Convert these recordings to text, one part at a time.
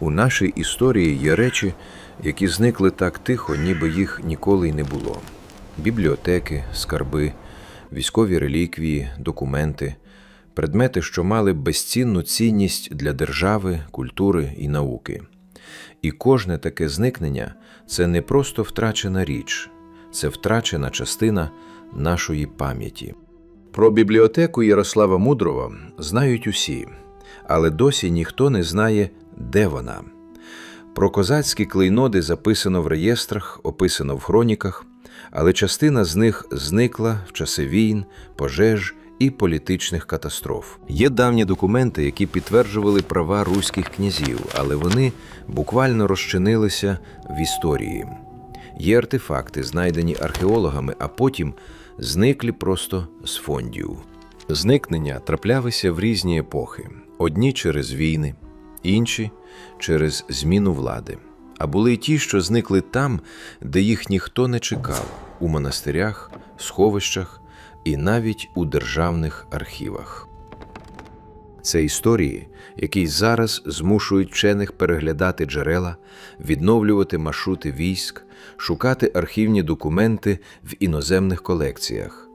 У нашій історії є речі, які зникли так тихо, ніби їх ніколи й не було: бібліотеки, скарби, військові реліквії, документи, предмети, що мали безцінну цінність для держави, культури і науки. І кожне таке зникнення це не просто втрачена річ, це втрачена частина нашої пам'яті. Про бібліотеку Ярослава Мудрого знають усі, але досі ніхто не знає, де вона. Про козацькі клейноди записано в реєстрах, описано в хроніках, але частина з них зникла в часи війн, пожеж і політичних катастроф. Є давні документи, які підтверджували права руських князів, але вони буквально розчинилися в історії. Є артефакти, знайдені археологами, а потім зниклі просто з фондів. Зникнення траплялися в різні епохи: одні через війни, інші через зміну влади. А були й ті, що зникли там, де їх ніхто не чекав у монастирях, сховищах і навіть у державних архівах. Це історії, які зараз змушують вчених переглядати джерела, відновлювати маршрути військ, шукати архівні документи в іноземних колекціях.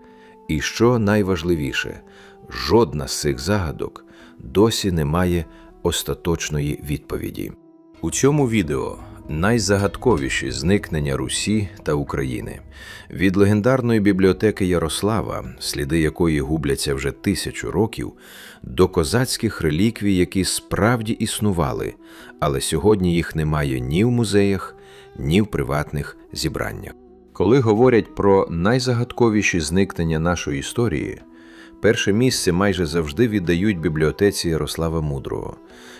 І що найважливіше, жодна з цих загадок досі не має остаточної відповіді. У цьому відео найзагадковіші зникнення Русі та України від легендарної бібліотеки Ярослава, сліди якої губляться вже тисячу років, до козацьких реліквій, які справді існували, але сьогодні їх немає ні в музеях, ні в приватних зібраннях. Коли говорять про найзагадковіші зникнення нашої історії, перше місце майже завжди віддають бібліотеці Ярослава Мудрого.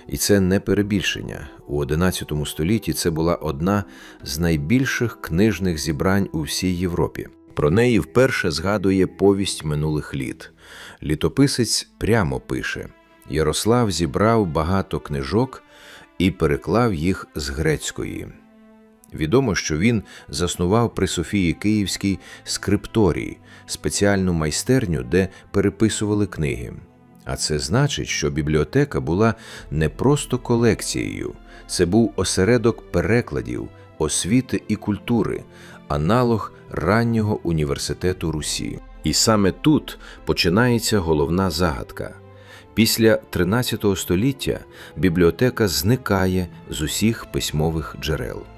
І це не перебільшення. У XI столітті це була одна з найбільших книжних зібрань у всій Європі. Про неї вперше згадує повість минулих літ. Літописець прямо пише: Ярослав зібрав багато книжок і переклав їх з грецької. Відомо, що він заснував при Софії Київській скрипторій, спеціальну майстерню, де переписували книги. А це значить, що бібліотека була не просто колекцією, це був осередок перекладів, освіти і культури, аналог раннього університету Русі. І саме тут починається головна загадка. Після 13 століття бібліотека зникає з усіх письмових джерел.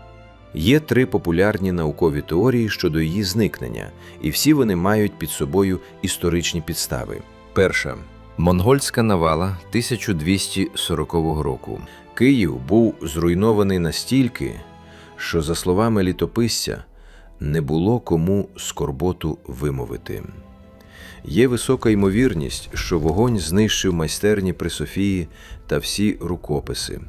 Є три популярні наукові теорії щодо її зникнення, і всі вони мають під собою історичні підстави. Перша монгольська навала 1240 року. Київ був зруйнований настільки, що, за словами літописця, не було кому скорботу вимовити. Є висока ймовірність, що вогонь знищив майстерні при Софії та всі рукописи.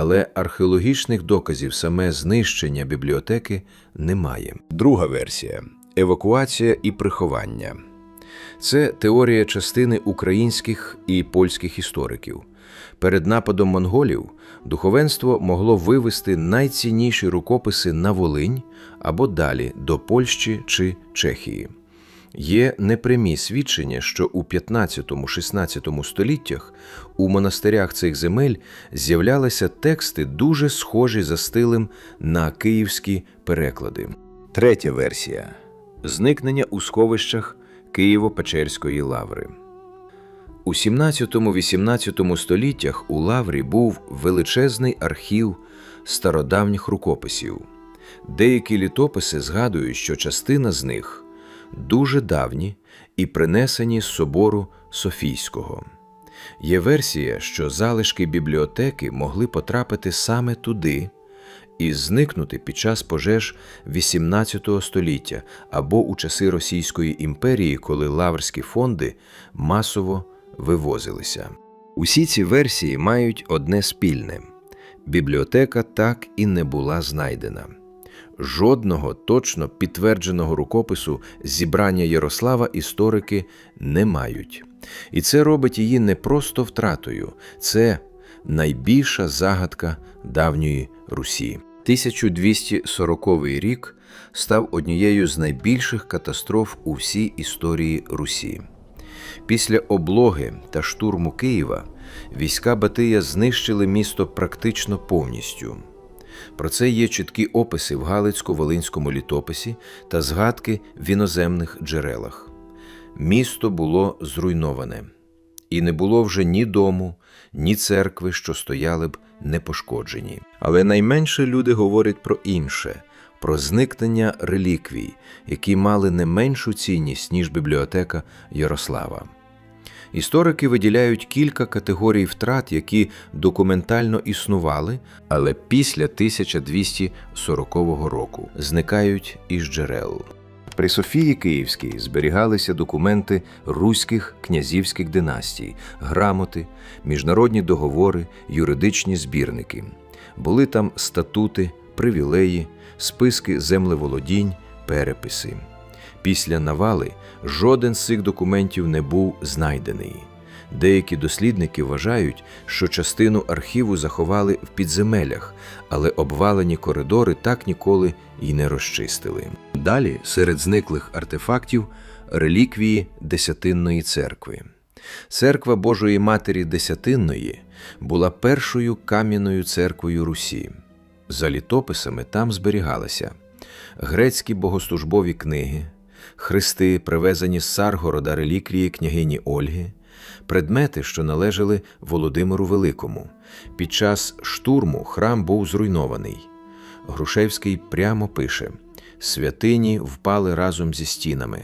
Але археологічних доказів саме знищення бібліотеки немає. Друга версія евакуація і приховання. Це теорія частини українських і польських істориків. Перед нападом монголів духовенство могло вивести найцінніші рукописи на Волинь або далі до Польщі чи Чехії. Є непрямі свідчення, що у 15-16 століттях у монастирях цих земель з'являлися тексти, дуже схожі за стилем на київські переклади. Третя версія зникнення у сховищах Києво-Печерської лаври. У 17-18 століттях у лаврі був величезний архів стародавніх рукописів. Деякі літописи згадують, що частина з них дуже давні і принесені з собору Софійського. Є версія, що залишки бібліотеки могли потрапити саме туди і зникнути під час пожеж XVIII століття або у часи Російської імперії, коли лаврські фонди масово вивозилися. Усі ці версії мають одне спільне: бібліотека так і не була знайдена. Жодного точно підтвердженого рукопису зібрання Ярослава історики не мають. І це робить її не просто втратою, це найбільша загадка давньої Русі. 1240 рік став однією з найбільших катастроф у всій історії Русі. Після облоги та штурму Києва війська Батия знищили місто практично повністю. Про це є чіткі описи в Галицько-Волинському літописі та згадки в іноземних джерелах. Місто було зруйноване, і не було вже ні дому, ні церкви, що стояли б непошкоджені. Але найменше люди говорять про інше про зникнення реліквій, які мали не меншу цінність, ніж бібліотека Ярослава. Історики виділяють кілька категорій втрат, які документально існували, але після 1240 року зникають із джерел. При Софії Київській зберігалися документи руських князівських династій, грамоти, міжнародні договори, юридичні збірники. Були там статути, привілеї, списки землеволодінь, переписи. Після навали жоден з цих документів не був знайдений. Деякі дослідники вважають, що частину архіву заховали в підземелях, але обвалені коридори так ніколи й не розчистили. Далі серед зниклих артефактів реліквії Десятинної церкви. Церква Божої Матері Десятинної була першою кам'яною церквою Русі. За літописами там зберігалися грецькі богослужбові книги, хрести, привезені з Саргорода реліквії княгині Ольги, предмети, що належали Володимиру Великому. Під час штурму храм був зруйнований. Грушевський прямо пише: святині впали разом зі стінами,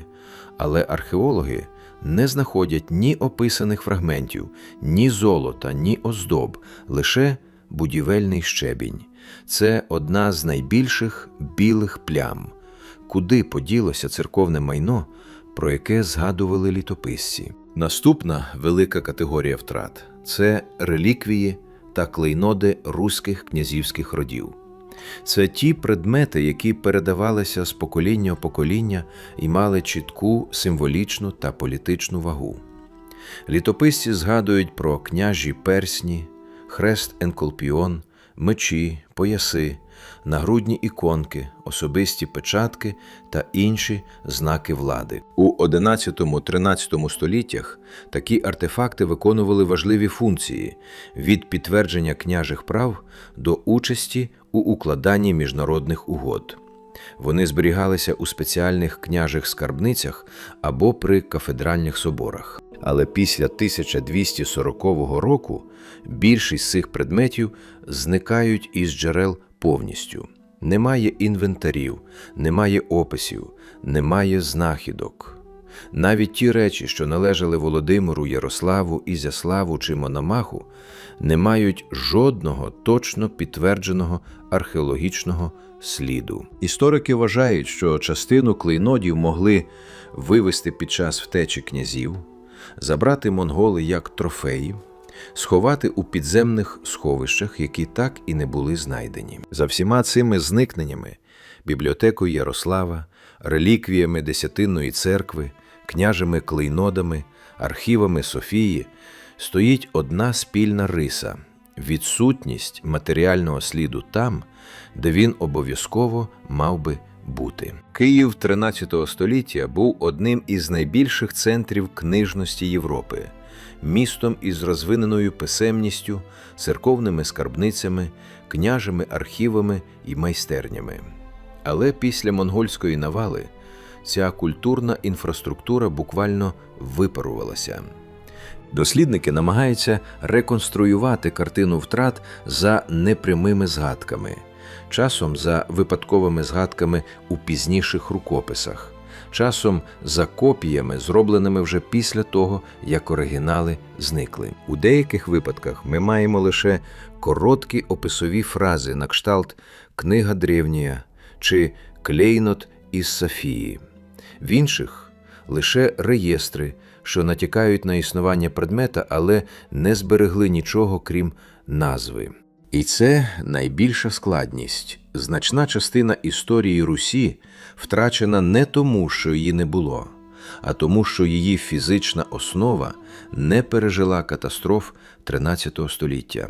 але археологи не знаходять ні описаних фрагментів, ні золота, ні оздоб, лише будівельний щебінь. Це одна з найбільших білих плям, куди поділося церковне майно, про яке згадували літописці. Наступна велика категорія втрат це реліквії та клейноди руських князівських родів. Це ті предмети, які передавалися з покоління в покоління і мали чітку символічну та політичну вагу. Літописці згадують про княжі персні, хрест Енколпіон, мечі, пояси, нагрудні іконки, особисті печатки та інші знаки влади. У 11-13 століттях такі артефакти виконували важливі функції від підтвердження княжих прав до участі у укладанні міжнародних угод. Вони зберігалися у спеціальних княжих скарбницях або при кафедральних соборах. Але після 1240 року більшість цих предметів зникають із джерел повністю. Немає інвентарів, немає описів, немає знахідок. Навіть ті речі, що належали Володимиру, Ярославу, Ізяславу чи Мономаху, не мають жодного точно підтвердженого археологічного сліду. Історики вважають, що частину клейнодів могли вивести під час втечі князів, забрати монголи як трофеї, сховати у підземних сховищах, які так і не були знайдені. За всіма цими зникненнями бібліотекою Ярослава, реліквіями Десятинної церкви, княжими клейнодами, архівами Софії стоїть одна спільна риса відсутність матеріального сліду там, де він обов'язково мав би бути. Київ 13 століття був одним із найбільших центрів книжності Європи, містом із розвиненою писемністю, церковними скарбницями, княжими архівами і майстернями. Але після монгольської навали ця культурна інфраструктура буквально випарувалася. Дослідники намагаються реконструювати картину втрат за непрямими згадками, часом за випадковими згадками у пізніших рукописах, часом за копіями, зробленими вже після того, як оригінали зникли. У деяких випадках ми маємо лише короткі описові фрази на кшталт Книга древнія чи Клейнот із Софії. В інших лише реєстри, що натякають на існування предмета, але не зберегли нічого крім назви. І це найбільша складність. Значна частина історії Русі втрачена не тому, що її не було, а тому, що її фізична основа не пережила катастроф 13 століття.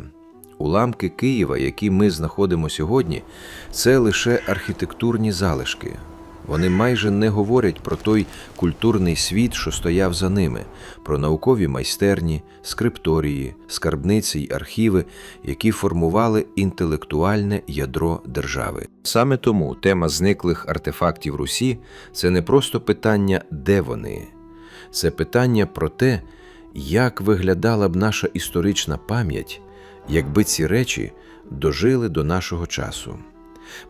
Уламки Києва, які ми знаходимо сьогодні, це лише архітектурні залишки. Вони майже не говорять про той культурний світ, що стояв за ними, про наукові майстерні, скрипторії, скарбниці й архіви, які формували інтелектуальне ядро держави. Саме тому тема зниклих артефактів Русі це не просто питання, де вони, це питання про те, як виглядала б наша історична пам'ять, якби ці речі дожили до нашого часу.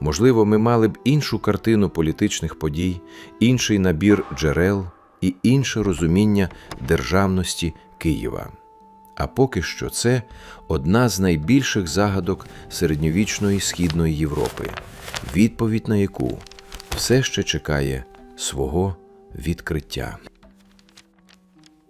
Можливо, ми мали б іншу картину політичних подій, інший набір джерел і інше розуміння державності Києва. А поки що це одна з найбільших загадок середньовічної східної Європи, відповідь на яку все ще чекає свого відкриття.